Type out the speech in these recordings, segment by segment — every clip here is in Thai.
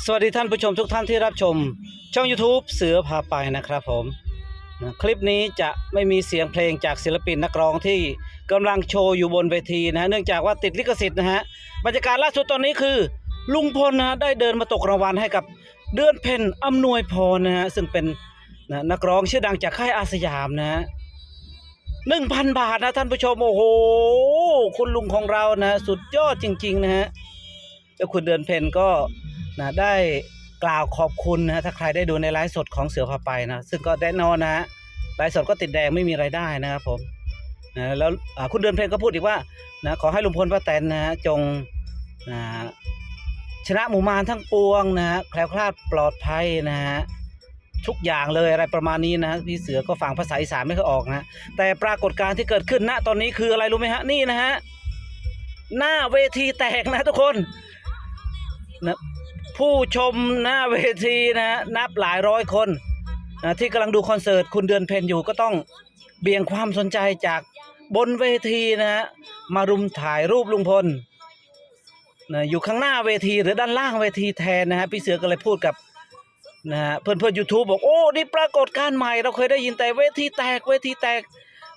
สวัสดีท่านผู้ชมทุกท่านที่รับชม ช่อง YouTube เสือพาไปนะครับผมนะคลิปนี้จะไม่มีเสียงเพลงจากศิลปินนักร้องที่กำลังโชว์อยู่บนเวทีนะเนื่องจากว่าติดลิขสิทธิ์นะฮะบรรยากาศล่าสุดตอนนี้คือ ลุงพลนะฮะได้เดินมาตกรางวัลให้กับเดือนเพ็ญอำนวยพรนะฮะซึ่งเป็นนะนักร้องชื่อดังจากค่ายอาสยามนะฮะ หนึ่งพันบาทนะท่านผู้ชม โอ้โห คุณลุงของเรานะ สุดยอดจริง ๆ นะฮะแล้วคุณเดือนเพ็ญก็ นะได้กล่าวขอบคุณนะฮะถ้าใครได้ดูในไลฟ์สดของเสือพาไปนะ ซึ่งก็แน่นอนนะฮะไลฟ์สดก็ติดแดงไม่มีไรายได้นะครับผมนะแล้วคุณเดือนเพลงก็พูดอีกว่านะขอให้ลุงพลป้าแตนนะฮะจงนะชนะหมู่มารทั้งปวงนะฮะแคล้วคลาดปลอดภัยนะฮะทุกอย่างเลยอะไรประมาณนี้นะพี่เสือก็ฟังภาษาอีสานไม่ค่อยออกนะแต่ปรากฏการณ์ที่เกิดขึ้นณตอนนี้คืออะไรรู้ไหมฮะนี่นะฮะหน้าเวทีแตกนะทุกคนนะ ผู้ชมหน้าเวทีนะฮะนับหลายร้อยคนนะที่กำลังดูคอนเสิร์ตคุณเดือนเพนอยู่ก็ต้องเบี่ยงความสนใจจากบนเวทีนะฮะมารุมถ่ายรูปลุงพลนะอยู่ข้างหน้าเวทีหรือด้านล่างเวทีแทนนะฮะพี่เสือก็เลยพูดกับนะฮะเพื่อนเพื่อนยูทูบบอกโอ้นี่ปรากฏการณ์ใหม่เราเคยได้ยินแต่เวทีแตกเวทีแตก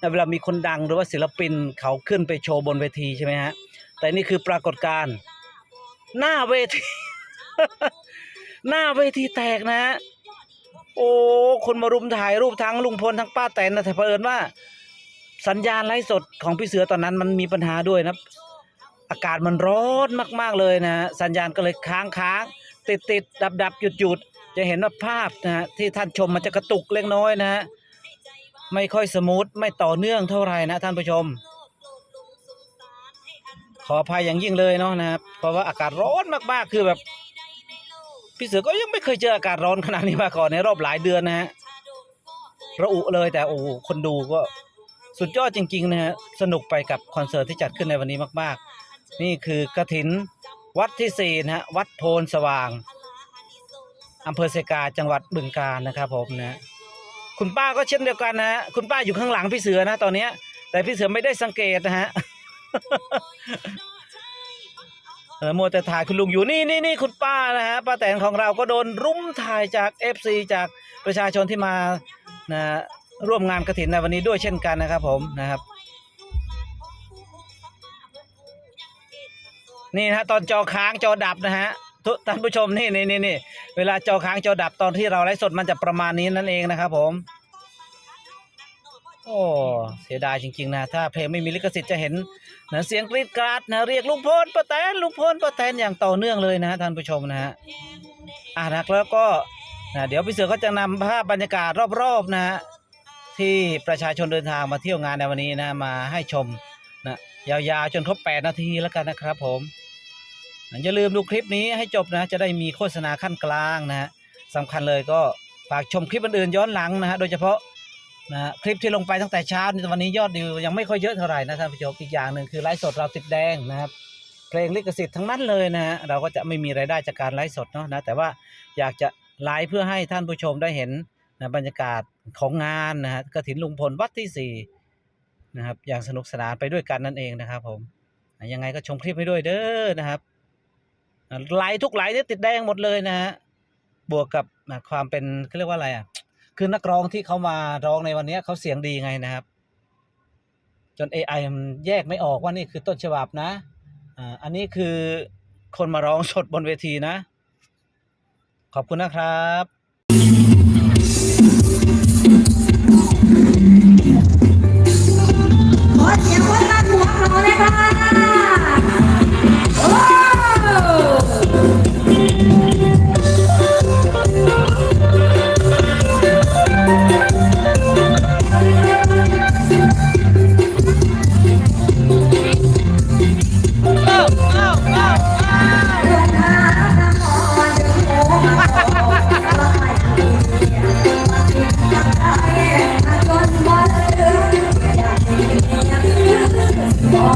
นะเวลามีคนดังหรือว่าศิลปินเขาขึ้นไปโชว์บนเวทีใช่ไหมฮะแต่นี่คือปรากฏการณ์หน้าเวที หน้าเวทีแตกนะฮะโอ้คนมารุมถ่ายรูปทั้งลุงพลทั้งป้าแตนนะแต่เผอิญว่า สัญญาณไลฟ์สดของพี่เสือตอนนั้นมันมีปัญหาด้วยนะ อากาศมันร้อนมาก ๆเลยนะฮะสัญญาณก็เลยค้างค้างติดติดดับดับหยุดหยุดจะเห็นว่าภาพนะฮะที่ท่านชมมันจะกระตุกเล็กน้อยนะฮะไม่ค่อยสมูทไม่ต่อเนื่องเท่าไหร่นะท่านผู้ชม ขออภัยอย่างยิ่งเลยเนาะนะครับเพราะว่าอากาศร้อนมากๆคือแบบ พี่เสือก็ยังไม่เคยเจออากาศร้อนขนาดนี้มาก่อนในรอบหลายเดือนนะฮะระอุเลยแต่โอ้คนดูก็สุดยอดจริงๆนะฮะสนุกไปกับคอนเสิร์ตที่จัดขึ้นในวันนี้มากๆ นี่คือกระถินวัดที่สี่นะฮะวัดโพนสว่างอำเภอเซกาจังหวัดบึงกาฬนะครับผมนะคุณป้าก็เช่นเดียวกันนะฮะคุณป้าอยู่ข้างหลังพี่เสือนะ ตอนเนี้ย แต่พี่เสือไม่ได้สังเกตนะฮะ เออมัวแต่ถ่ายคุณลุงอยู่นี่นี่นี่คุณป้านะฮะป้าแตนของเราก็โดนรุมถ่ายจากเอฟซีจากประชาชนที่มานะร่วมงานกระถินในวันนี้ด้วยเช่นกันนะครับผมนะครับ นี่นะฮะตอนจอค้างจอดับนะฮะทุกท่านผู้ชมนี่นี่นี่นี่เวลาจอค้างจอดับตอนที่เราไลฟ์สดมันจะประมาณนี้นั่นเองนะครับผม โอ้เสียดายจริงๆนะถ้าเพลงไม่มีลิขสิทธิ์จะเห็นนะเสียงกรีดกราดนะเรียกลุงพลป้าแตนลุงพลป้าแตนอย่างต่อเนื่องเลยนะฮะท่านผู้ชมนะฮะอ่านะแล้วก็นะเดี๋ยวพี่เสือก็จะนำภาพบรรยากาศรอบๆนะฮะที่ประชาชนเดินทางมาเที่ยวงานในวันนี้นะมาให้ชมนะยาวๆจนครบ 8 นาทีแล้วกันนะครับผมนะอย่าลืมดูคลิปนี้ให้จบนะจะได้มีโฆษณาขั้นกลางนะฮะสำคัญเลยก็ฝากชมคลิปอื่นๆย้อนหลังนะฮะโดยเฉพาะ นะฮะคลิปที่ลงไปตั้งแต่เช้านี่วันนี้ยอดวิวยังไม่ค่อยเยอะเท่าไหร่นะท่านผู้ชมอีกอย่างหนึ่งคือไลฟ์สดเราติดแดงนะครับเพลงลิขสิทธิ์ทั้งนั้นเลยนะฮะเราก็จะไม่มีรายได้จากการไลฟ์สดเนาะนะแต่ว่าอยากจะไลฟ์เพื่อให้ท่านผู้ชมได้เห็นนะบรรยากาศของงานนะฮะกระถินลุงพลวัดที่สี่นะครับอย่างสนุกสนานไปด้วยกันนั่นเองนะครับผมยังไงก็ชมคลิปให้ด้วยเด้อนะครับไลฟ์ทุกไลฟ์เนี่ยติดแดงหมดเลยนะฮะบวกกับความเป็นเขาเรียกว่าอะไรอะ คือนักร้องที่เขามาร้องในวันนี้เขาเสียงดีไงนะครับ จน AI มันแยกไม่ออกว่านี่คือต้นฉบับนะอ่าอันนี้คือคนมาร้องสดบนเวทีนะ ขอบคุณนะครับขอเสียงคนรักหัวเขาเลยค่ะ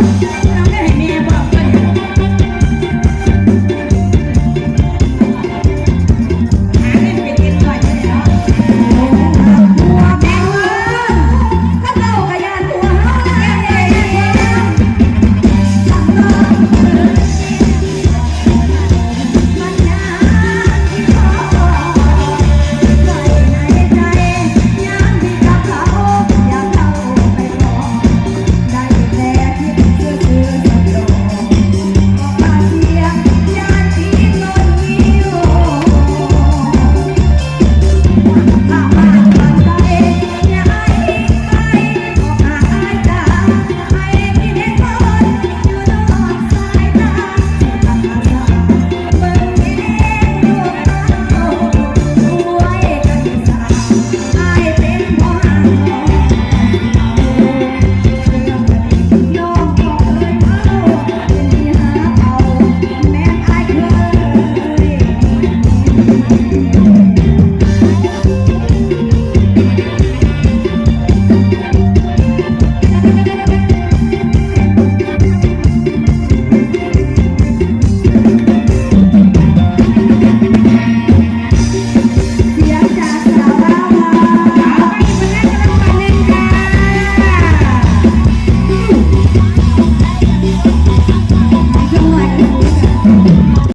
Yeah.